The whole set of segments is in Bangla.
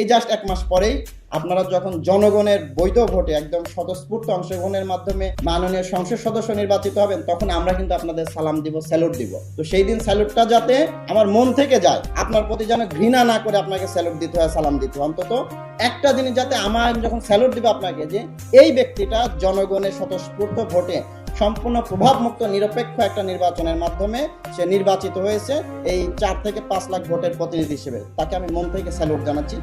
এই জাস্ট এক মাস পরেই আপনারা যখন জনগণের বৈধ ভোটে একদম স্বতঃস্ফূর্ত অংশগ্রহণের মাধ্যমে মাননীয় সংসদ সদস্য নির্বাচিত হবেন, তখন আমরা কিন্তু আপনাদের সালাম দিব, স্যালুট দিব। তো সেই দিন স্যালুটটা যাতে আমার মন থেকে যায়, আপনার প্রতি যেন ঘৃণা না করে আপনাকে স্যালুট দিতে হয়, সালাম দিতে হয়। অন্তত একটা জিনিস যাতে আমার যখন স্যালুট দিব আপনাকে যে, এই ব্যক্তিটা জনগণের স্বতঃস্ফূর্ত ভোটে সম্পূর্ণ প্রভাবমুক্ত, নিরপেক্ষ একটা নির্বাচনের মাধ্যমে সে নির্বাচিত হয়েছে এই চার থেকে পাঁচ লাখ ভোটের প্রতিনিধি হিসেবে। তাকে আমি মন থেকে স্যালুট জানাচ্ছি।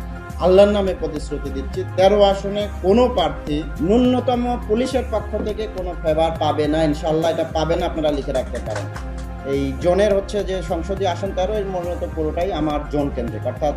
আল্লাহর নামে প্রতিশ্রুতি দিচ্ছি। তেরো আসনে কোনো প্রার্থী ন্যূনতম পুলিশের পক্ষ থেকে কোনো ফেভার পাবে না। ইনশাল্লাহ এটা পাবে না আপনারা লিখে রাখতে পারেন। এই জোনের হচ্ছে যে সংসদীয় আসন তেরো, এর মূলত পুরোটাই আমার জোন কেন্দ্রিক। অর্থাৎ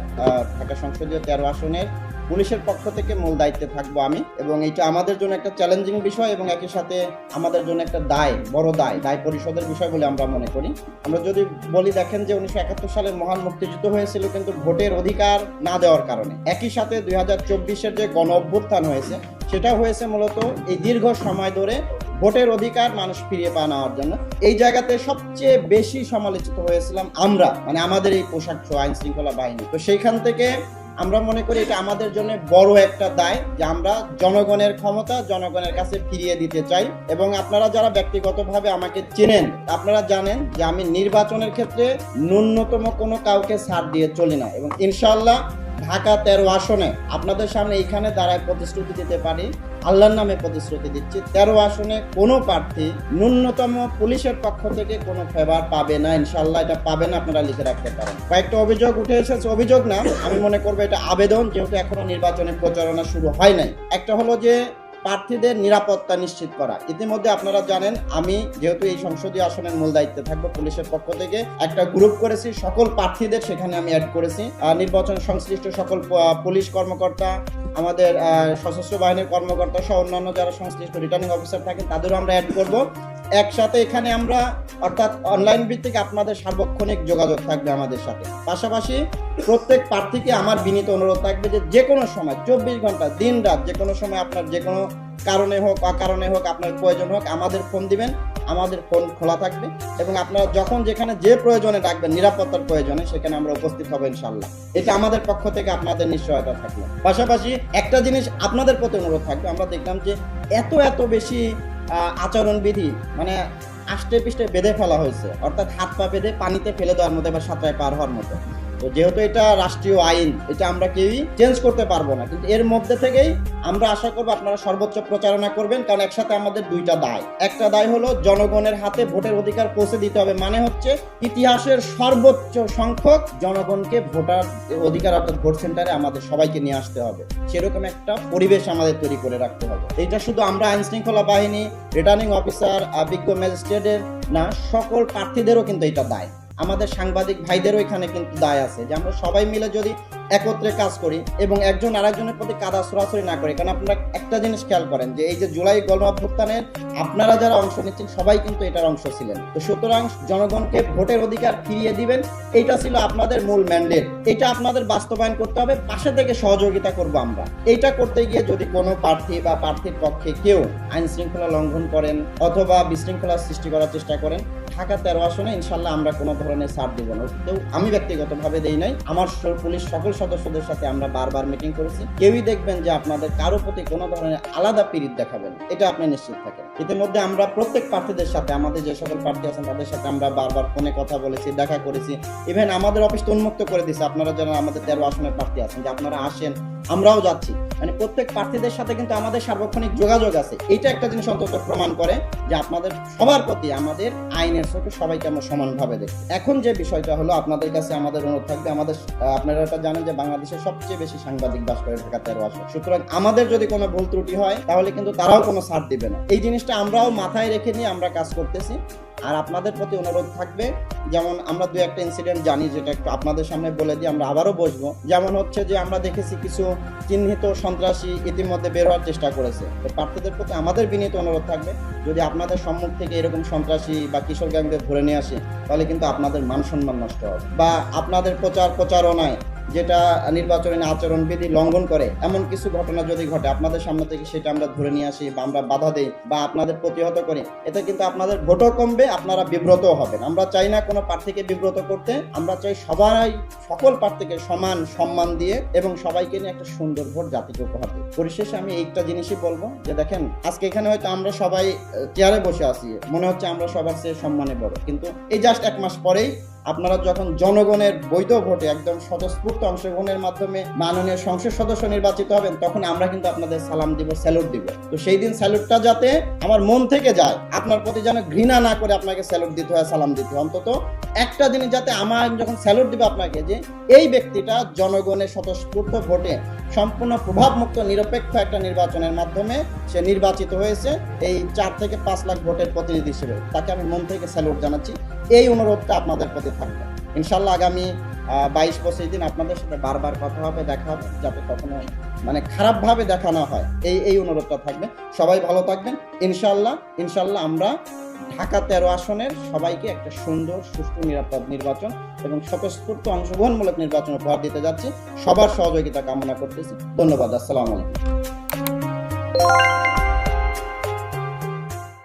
ঢাকা সংসদীয় তেরো আসনের পুলিশের পক্ষ থেকে মূল দায়িত্বে থাকব আমি এবং এটা আমাদের জন্য একটা চ্যালেঞ্জিং বিষয় এবং একই সাথে আমাদের জন্য একটা দায়, বড় দায় দায় পরিশোধের বিষয় বলে আমরা মনে করি। আমরা যদি বলি দেখেন যে উনিশশো একাত্তর সালে মহান মুক্তিযুদ্ধ হয়েছিল কিন্তু ভোটের অধিকার না দেওয়ার কারণে। একই সাথে দুই হাজার চব্বিশের যে গণ অভ্যুত্থান হয়েছে সেটা হয়েছে মূলত এই দীর্ঘ সময় ধরে ভোটের অধিকার মানুষ ফিরিয়ে পাওয়া নেওয়ার জন্য। এই জায়গাতে সবচেয়ে বেশি সমালোচিত হয়েছিলাম আমরা মানে আমাদের এই পোশাক আইন শৃঙ্খলা বাহিনী। তো সেইখান থেকে আমরা মনে করি এটা আমাদের জন্য বড় একটা দায় যে আমরা জনগণের ক্ষমতা জনগণের কাছে ফিরিয়ে দিতে চাই। এবং আপনারা যারা ব্যক্তিগতভাবে আমাকে চেনেন, আপনারা জানেন যে আমি নির্বাচনের ক্ষেত্রে ন্যূনতম কোনো কাউকে ছাড় দিয়ে চলি না। এবং ইনশাল্লাহ ঢাকা তেরো আসনে আপনাদের সামনে এখানে দাঁড়ায় প্রতিশ্রুতি দিতে পারি। আল্লাহর নামে প্রতিশ্রুতি দিচ্ছি। তেরো আসনে কোনো প্রার্থী ন্যূনতম পুলিশের পক্ষ থেকে কোনো ফেভার পাবে না। ইনশাল্লাহ এটা পাবে না আপনারা লিখে রাখতে পারেন। কয়েকটা অভিযোগ উঠে এসেছে। অভিযোগ না, আমি মনে করব এটা আবেদন, যেহেতু এখনও নির্বাচনের প্রচারণা শুরু হয় নাই। একটা হলো যে প্রার্থীদের নিরাপত্তা নিশ্চিত করা। ইতিমধ্যে আপনারা জানেন, আমি যেহেতু এই সংসদীয় আসনের মূল দায়িত্বে থাকব পুলিশের পক্ষ থেকে, একটা গ্রুপ করেছি, সকল প্রার্থীদের সেখানে আমি অ্যাড করেছি। নির্বাচন সংশ্লিষ্ট সকল পুলিশ কর্মকর্তা, আমাদের সশস্ত্র বাহিনীর কর্মকর্তা সহ অন্যান্য যারা সংশ্লিষ্ট রিটার্নিং অফিসার থাকেন, তাদেরও আমরা অ্যাড করব। একসাথে এখানে আমরা অর্থাৎ অনলাইন ভিত্তিক আপনাদের সার্বক্ষণিক যোগাযোগ থাকবে আমাদের সাথে। পাশাপাশি প্রত্যেক প্রার্থীকে আমার বিনীত অনুরোধ থাকবে যে যে কোনো সময়, চব্বিশ ঘণ্টা, দিন রাত, যে কোনো সময় আপনার যে কোনো কারণে হোক, অকারণে হোক, আপনার প্রয়োজন হোক, আমাদের ফোন দিবেন। আমাদের ফোন খোলা থাকবে এবং আপনারা যখন যেখানে যে প্রয়োজনে ডাকবেন, নিরাপত্তার প্রয়োজনে, সেখানে আমরা উপস্থিত হব ইনশাল্লাহ এটা আমাদের পক্ষ থেকে আপনাদের নিশ্চয়তা থাকল পাশাপাশি একটা জিনিস আপনাদের প্রতি অনুরোধ থাকবে, আমরা দেখলাম যে এত এত বেশি আচরণবিধি মানে আষ্টে পিষ্টে বেঁধে ফেলা হয়েছে। অর্থাৎ হাত পা বেঁধে পানিতে ফেলে দেওয়ার মতো এবার সাঁতরায় পার হওয়ার মতো। তো যেহেতু এটা রাষ্ট্রীয় আইন, এটা আমরা কেউই চেঞ্জ করতে পারব না। কিন্তু এর মধ্যে থেকেই আমরা আশা করব আপনারা সর্বোচ্চ প্রচারণা করবেন, কারণ একসাথে আমাদের দুইটা দায়। একটা দায় হলো জনগণের হাতে ভোটের অধিকার পৌঁছে দিতে হবে মানে হচ্ছে ইতিহাসের সর্বোচ্চ সংখ্যক জনগণকে ভোটার অধিকার অর্থাৎ ভোট সেন্টারে আমাদের সবাইকে নিয়ে আসতে হবে। সেরকম একটা পরিবেশ আমাদের তৈরি করে রাখতে হবে। এটা শুধু আমরা আইন শৃঙ্খলা বাহিনী, রিটার্নিং অফিসার বিজ্ঞ ম্যাজিস্ট্রেটের না, সকল প্রার্থীদেরও কিন্তু এটা দায়। আমাদের সাংবাদিক ভাইদেরও এখানে কিন্তু দায় আছে যে আমরা সবাই মিলে যদি একত্রে কাজ করি এবং একজন আরেকজনের প্রতি কাদা সরাসরি না করি। কারণ আপনারা একটা জিনিস খেয়াল করেন যে, এই যে জুলাই গণ অভ্যুত্থানের আপনারা যারা অংশ নিচ্ছেন, সবাই কিন্তু এটার অংশ ছিলেন। তো সুতরাং জনগণকে ভোটের অধিকার ফিরিয়ে দিবেন, এটা ছিল আপনাদের মূল ম্যান্ডেট এটা আপনাদের বাস্তবায়ন করতে হবে, পাশে থেকে সহযোগিতা করব আমরা। এটা করতে গিয়ে যদি কোনো প্রার্থী বা প্রার্থীর পক্ষে কেউ আইন শৃঙ্খলা লঙ্ঘন করেন অথবা বিশৃঙ্খলা সৃষ্টি করার চেষ্টা করেন, ঢাকা তেরো আসনে ইনশাল্লাহ আমরা কোনো ধরনের ছাড় দিব না। আমি ব্যক্তিগতভাবে দেই নাই, আমার পুলিশ সকল সদস্যদের সাথে আমরা বারবার মিটিং করেছি। কেউই দেখবেন যে আপনাদের কারও প্রতি কোনো ধরনের আলাদা পিরিত দেখাবেন এটা আপনি নিশ্চিত থাকেন। ইতিমধ্যে আমরা প্রত্যেক প্রার্থীদের সাথে, আমাদের যে সকল প্রার্থী আছেন, তাদের সাথে আমরা বারবার ফোনে কথা বলেছি, দেখা করেছি। ইভেন আমাদের অফিস উন্মুক্ত করে দিয়েছে। আপনারা যারা আমাদের তেরো আসনের প্রার্থী আছেন, যে আপনারা আসেন, আমরাও যাচ্ছি। মানে প্রত্যেক প্রার্থীদের সাথে কিন্তু আমাদের সার্বক্ষণিক যোগাযোগ আছে। এটা একটা জিনিস অন্তত প্রমাণ করে যে আপনাদের সবার প্রতি আমাদের আইনের চোখে সবাইকে আমরা সমানভাবে দেখি এখন যে বিষয়টা হলো, আপনাদের কাছে আমাদের অনুরোধ থাকবে, আমাদের আপনারা এটা জানেন যে বাংলাদেশের সবচেয়ে বেশি সাংবাদিক বাস করে ঢাকা তেরো আসন সুতরাং আমাদের যদি কোনো ভুল ত্রুটি হয়, তাহলে কিন্তু তারাও কোনো ছাড় দিবে না। এই জিনিসটা আমরাও মাথায় রেখে নিয়ে আমরা কাজ করতেছি। আর আপনাদের প্রতি অনুরোধ থাকবে, যেমন আমরা দু একটা ইনসিডেন্ট জানি যেটা একটু আপনাদের সামনে বলে দিই, আমরা আবারও বসবো। যেমন হচ্ছে যে আমরা দেখেছি কিছু চিহ্নিত সন্ত্রাসী ইতিমধ্যে বের হওয়ার চেষ্টা করেছে। তো প্রার্থীদের প্রতি আমাদের বিনীত অনুরোধ থাকবে, যদি আপনাদের সম্মুখ থেকে এরকম সন্ত্রাসী বা কিশোর গ্যাংদের ধরে নিয়ে আসে, তাহলে কিন্তু আপনাদের মান সম্মান নষ্ট হবে। বা আপনাদের প্রচার প্রচারণায় যেটা নির্বাচনী আচরণবিধি লঙ্ঘন করে, এমন কিছু ঘটনা যদি ঘটে, আপনাদের সামনে থেকে সেটা আমরা ধরে নিয়ে আসি বা আমরা বাধা দেই বা আপনাদের প্রতিহত করি, এতে কিন্তু আপনাদের ভোটও কমবে, আপনারা বিব্রতও হবেন। আমরা চাই না কোনো প্রার্থীকে বিব্রত করতে, আমরা চাই সবাই, সকল প্রার্থীকে সমান সম্মান দিয়ে এবং সবাইকে নিয়ে একটা সুন্দর ভোট জাতিকে উপহার দিই। পরিশেষে আমি এইটা জিনিসই বলব যে দেখেন, আজকে এখানে হয়তো আমরা সবাই চেয়ারে বসে আছি, মনে হচ্ছে আমরা সবার চেয়ে সম্মানে বড়। কিন্তু এই জাস্ট এক মাস পরেই আপনারা যখন জনগণের বৈধ ভোটে একদম স্বতঃস্ফূর্ত অংশগ্রহণের মাধ্যমে মাননীয় সংসদ সদস্য নির্বাচিত হবেন, তখন আমরা কিন্তু আপনাদের সালাম দিব, স্যালুট দিব। তো সেই দিন স্যালুটটা যাতে আমার মন থেকে যায়, আপনার প্রতি যেন ঘৃণা না করে আপনাকে স্যালুট দিতে হয়, সালাম দিতে হয়। অন্তত একটা জিনিস যাতে আমার যখন স্যালুট দিবে আপনাকে যে, এই ব্যক্তিটা জনগণের স্বতঃস্ফূর্ত ভোটে সম্পূর্ণ প্রভাবমুক্ত, নিরপেক্ষ একটা নির্বাচনের মাধ্যমে সে নির্বাচিত হয়েছে, এই চার থেকে পাঁচ লাখ ভোটের প্রতিনিধি হিসেবে। তাকে আমি মন থেকে স্যালুট জানাচ্ছি। এই অনুরোধটা আপনাদের প্রতি থাকবে। ইনশাল্লাহ আগামী বাইশ পঁচিশ দিন আপনাদের সাথে বারবার কথা হবে, দেখা হবে, যাতে কখনো মানে খারাপভাবে দেখা না হয়। এই এই অনুরোধটা থাকবে। সবাই ভালো থাকবেন। ইনশাল্লাহ ইনশাল্লাহ আমরা ঢাকা তেরো আসনের সবাইকে একটা সুন্দর, সুষ্ঠু, নিরাপদ নির্বাচন এবং স্বতঃস্ফূর্ত অংশগ্রহণমূলক নির্বাচন উপহার দিতে যাচ্ছি। সবার সহযোগিতা কামনা করতেছি। ধন্যবাদ। আসসালামু আলাইকুম।